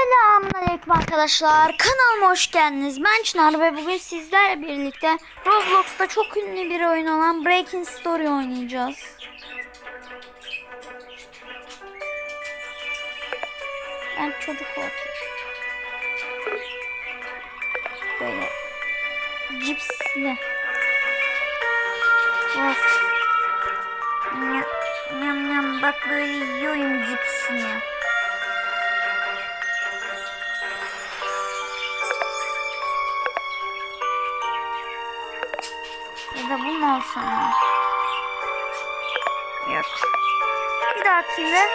Selamünaleyküm arkadaşlar. Kanalıma hoş geldiniz. Ben Çınar ve bugün sizlerle birlikte Roblox'ta çok ünlü bir oyun olan Breaking Story oynayacağız. Ben çocuk oldum. Böyle cipsli. Of. Nyam, nyam nyam bak böyle yiyorum cipsini. Olsun? Yok. Bir dahakinde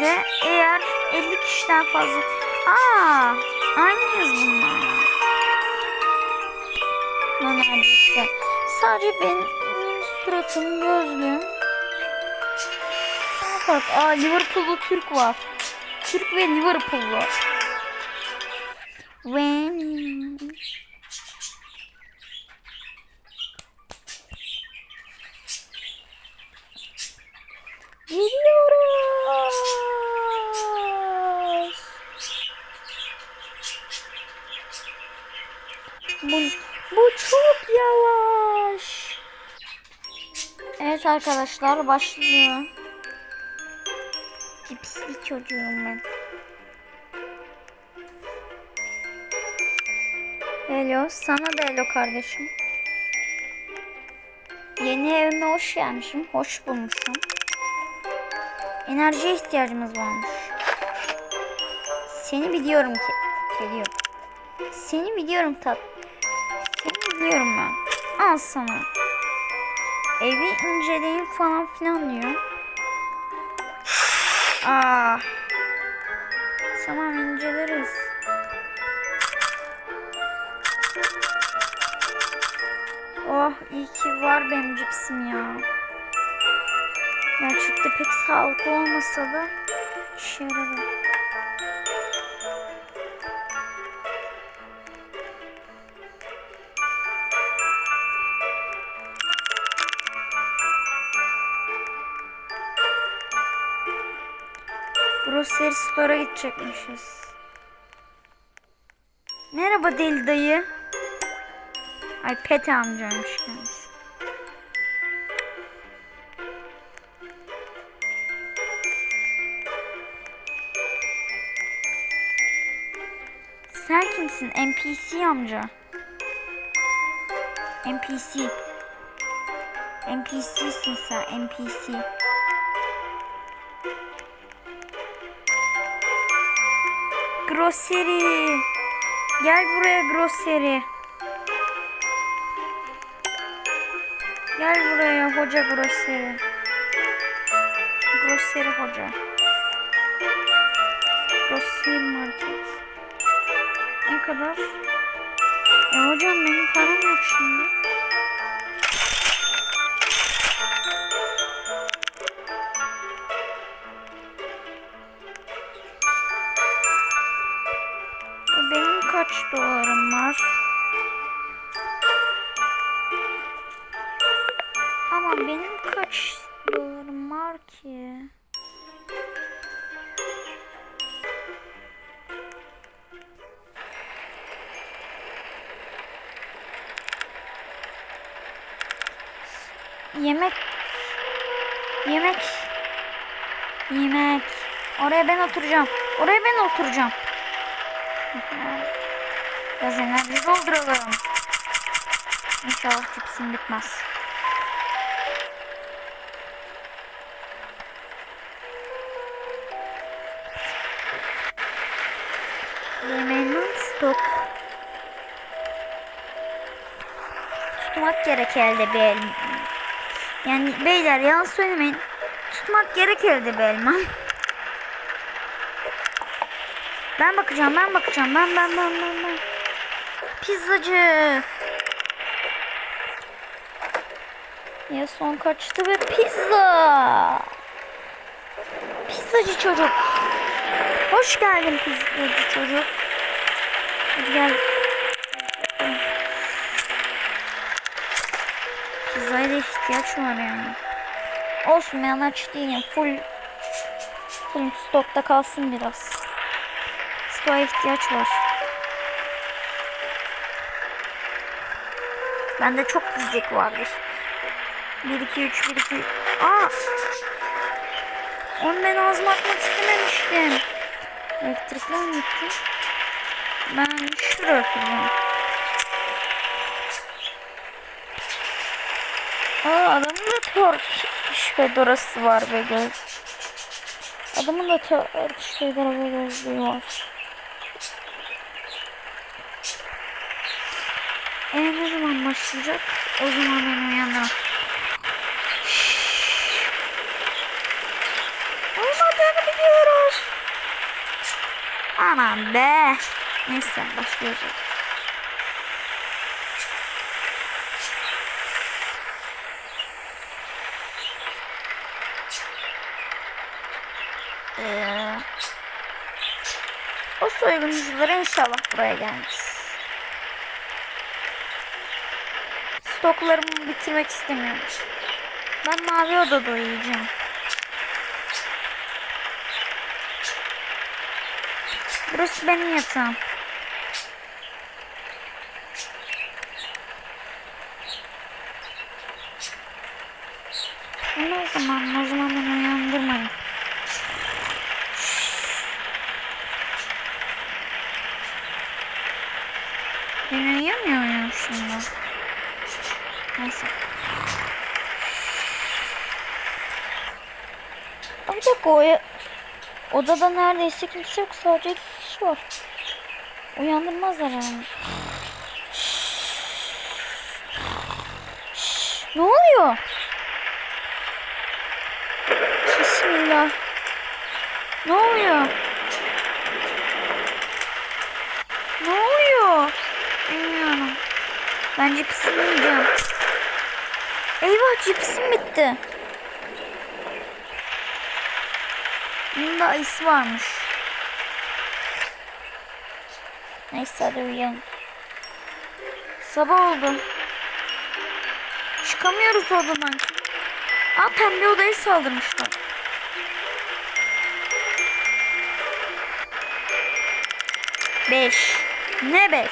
de eğer 50 kişiden fazla... Aa, aynıyız bunlar. Lan neredeyse. Sadece benim suratım, gözlüğüm. Farklı. Aa, Liverpool'lu Türk var. Türk ve Liverpool'lu. Ve... Gidiyoruz. Bu, bu çok yavaş. Evet arkadaşlar başlıyor. Cipsli çocuğum ben. Hello, sana da hello kardeşim. Yeni evime hoş gelmişim, hoş bulmuşum. Enerjiye ihtiyacımız varmış. Seni biliyorum ki. Geliyor. Seni biliyorum tat. Seni biliyorum ben. Al sana. Evi inceleyin falan filan diyor. Aa. Tamam inceleriz. Oh iyi ki var benim cipsim ya. Gerçekte pek sağlıklı olmasa da işe yaradı. Grocery Store'a gidecekmişiz. Merhaba deli dayı. Ay Pete amcaymış kendisi. Sen kimsin? NPC amca. NPC. NPC'sin sen NPC. Grocery. Gel buraya grocery. Gel buraya hoca grocery. Grocery hoca. Grocery market. Ne kadar? E hocam benim param yok şimdi. E benim kaç dolarım var? Ama benim kaç dolarım var ki? Yemek. Yemek. Yemek. Oraya ben oturacağım. Oraya ben oturacağım. Enerji dolduralım. İnşallah tipsim bitmez. Yemeğinden stok. Tutmak gerek elde bir elma. Yani beyler yalan söylemeyin. Tutmak gerek elde bir elma. Ben bakacağım, ben bakacağım. Ben, ben, ben, ben, ben. Pizzacı. Ya son kaçtı ve pizza. Pizzacı çocuk. Hoş geldin pizzacı çocuk. Hadi gel. Pizzaya da ihtiyaç var yani. Olsun ben aç değilim. Full, full stokta kalsın biraz. stoğa ihtiyaç var. Bende çok yiyecek vardır. 1 2 3 1 2 Aa! Onu ben ağzıma atmak istememiştim. Elektrikler gitti. Ben şuraya atacağım. Aa adamın da Turkish fedorası var be göz. Adamın da fedora ve gözlüğü var. E ne zaman başlayacak? O zaman beni uyandırın. Olmadığını biliyoruz. Aman be. Neyse başlıyoruz. O soyguncular inşallah buraya gelmez. Stoklarımı bitirmek istemiyorum. Ben mavi odada uyuyacağım. Burası benim yatağım. Ama o zaman, o zaman beni uyandırmayın. Ben uyuyamıyor muyum şimdi? Neyse. Aa, Bir dakika o odada neredeyse kimse yok sadece iki kişi var. Uyandırmazlar. Şşş, Ne oluyor? Bismillah. Ne oluyor? Ne oluyor? Bilmiyorum. Ben cipsimi yiyeceğim. Eyvah cipsim bitti. Bunun da ayısı varmış. Neyse hadi uyuyalım. Sabah oldu. Çıkamıyoruz odadan. Aa pembe odaya saldırmışlar. Beş. Ne beş?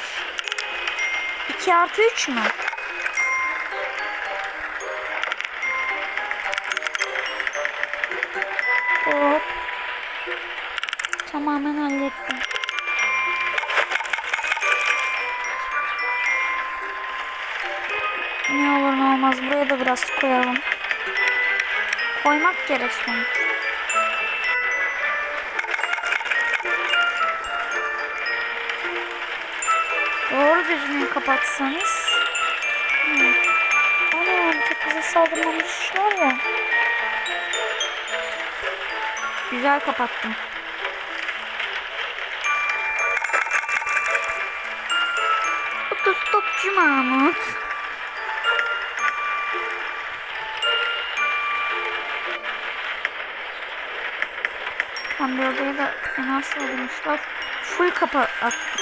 İki artı üç mü? Hop. Tamamen hallettim. Ne olur ne olmaz buraya da biraz koyalım. Koymak gerek sonuç. Doğru düzgün kapatsanız. Hmm. Ana bir tek bize saldırmamışlar ya. Güzel kapattım. Otostopçu Mahmut. Pembe odaya da fena saldırmışlar. Full kapa attık.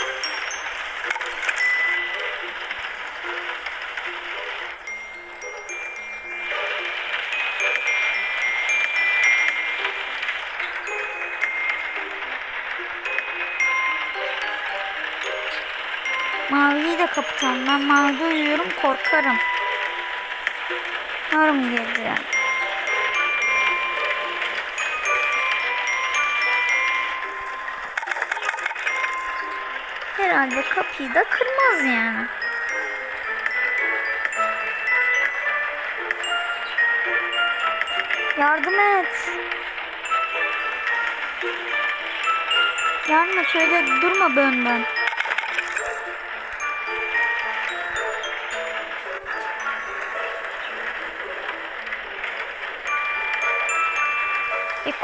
Kapatalım. Ben mavide uyuyorum korkarım. Yarım gece. Herhalde kapıyı da kırmaz yani. Yardım et. Yardım et öyle durma benden.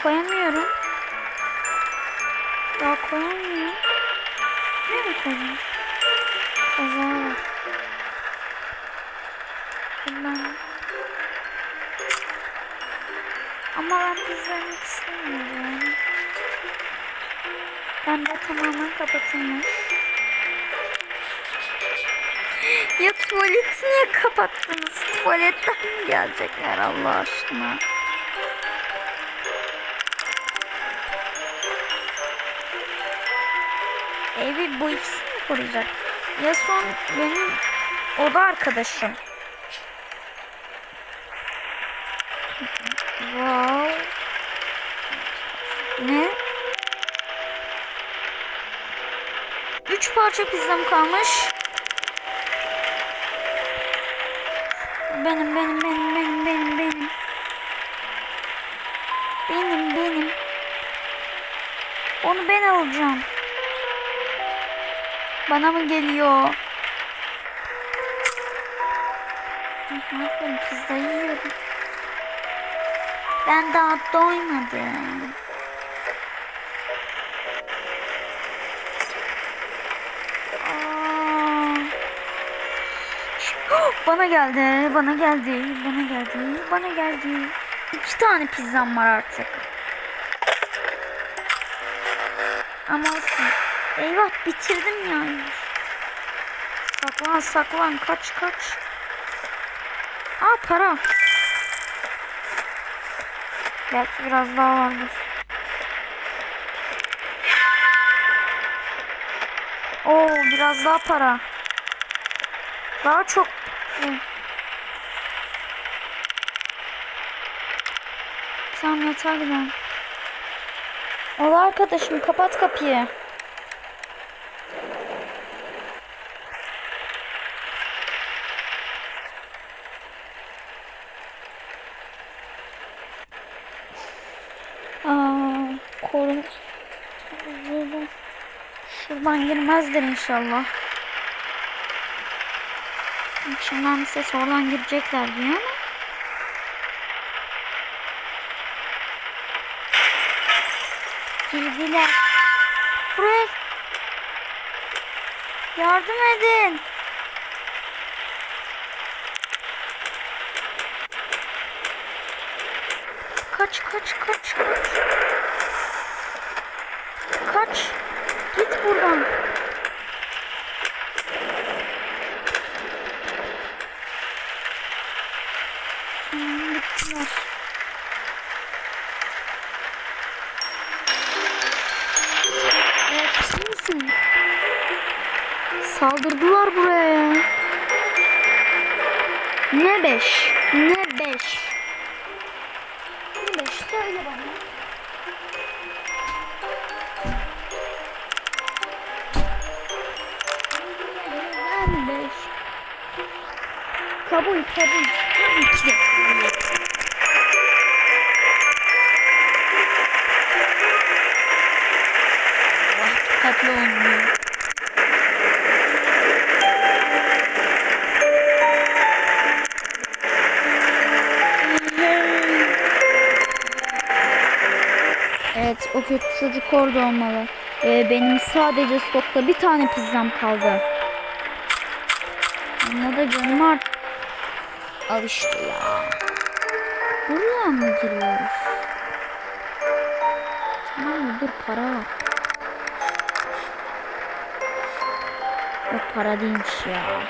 Koyamıyorum. Daha koyamıyorum. Nereye koyayım? Kaza var. Ben... Ama ben düzenlik istemiyorum. Ben de tamamen kapatılmış. Ya tuvaleti niye kapattınız? Tuvaletten gelecekler Allah aşkına? Evi bu ikisi mi koruyacak? Ya son benim oda arkadaşım. Wow. Ne? Üç parça pizzam kalmış. Benim benim benim benim benim benim. Benim benim. Onu ben alacağım. Bana mı geliyor? Ne yapayım pizza yiyorum. Ben daha doymadım. Bana geldi, bana geldi, bana geldi, bana geldi. İki tane pizzam var artık. Ama olsun. Eyvah bitirdim ya. Saklan saklan kaç kaç. Aa para. Belki biraz daha vardır. Oo biraz daha para. Daha çok. Tamam yeter gidelim. Ola arkadaşım kapat kapıyı. Aa, korun. Şuradan girmezler inşallah. İçimden bir ses oradan girecekler diyor ama. Girdiler. Buraya. Yardım edin. Kaç kaç kaç kaç. Kaç. Git buradan. Aman gittiler. Evet? Saldırdılar buraya? Ne beş? Ne Kabul kabul. Tabii ki de dikkatli olun. Evet o kötü çocuk orada olmalı. Ee, benim sadece stokta bir tane pizzam kaldı. Ona da canım art. Al işte ya. Buraya mı giriyoruz? Tamam? Dur para var. O para değilmiş ya.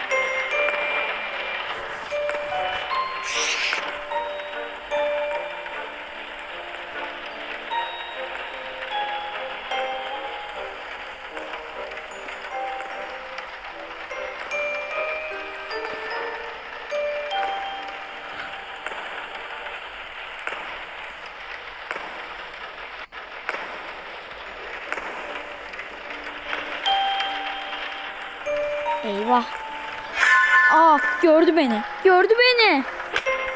Eyvah. Aa gördü beni. Gördü beni.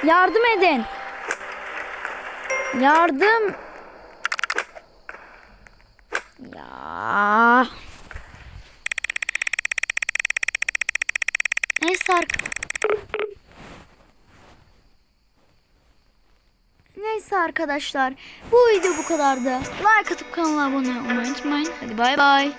Yardım edin. Yardım. Ya. Neyse Neyse arkadaşlar bu video bu kadardı. Like atıp kanala abone olmayı unutmayın. Hadi bay bay.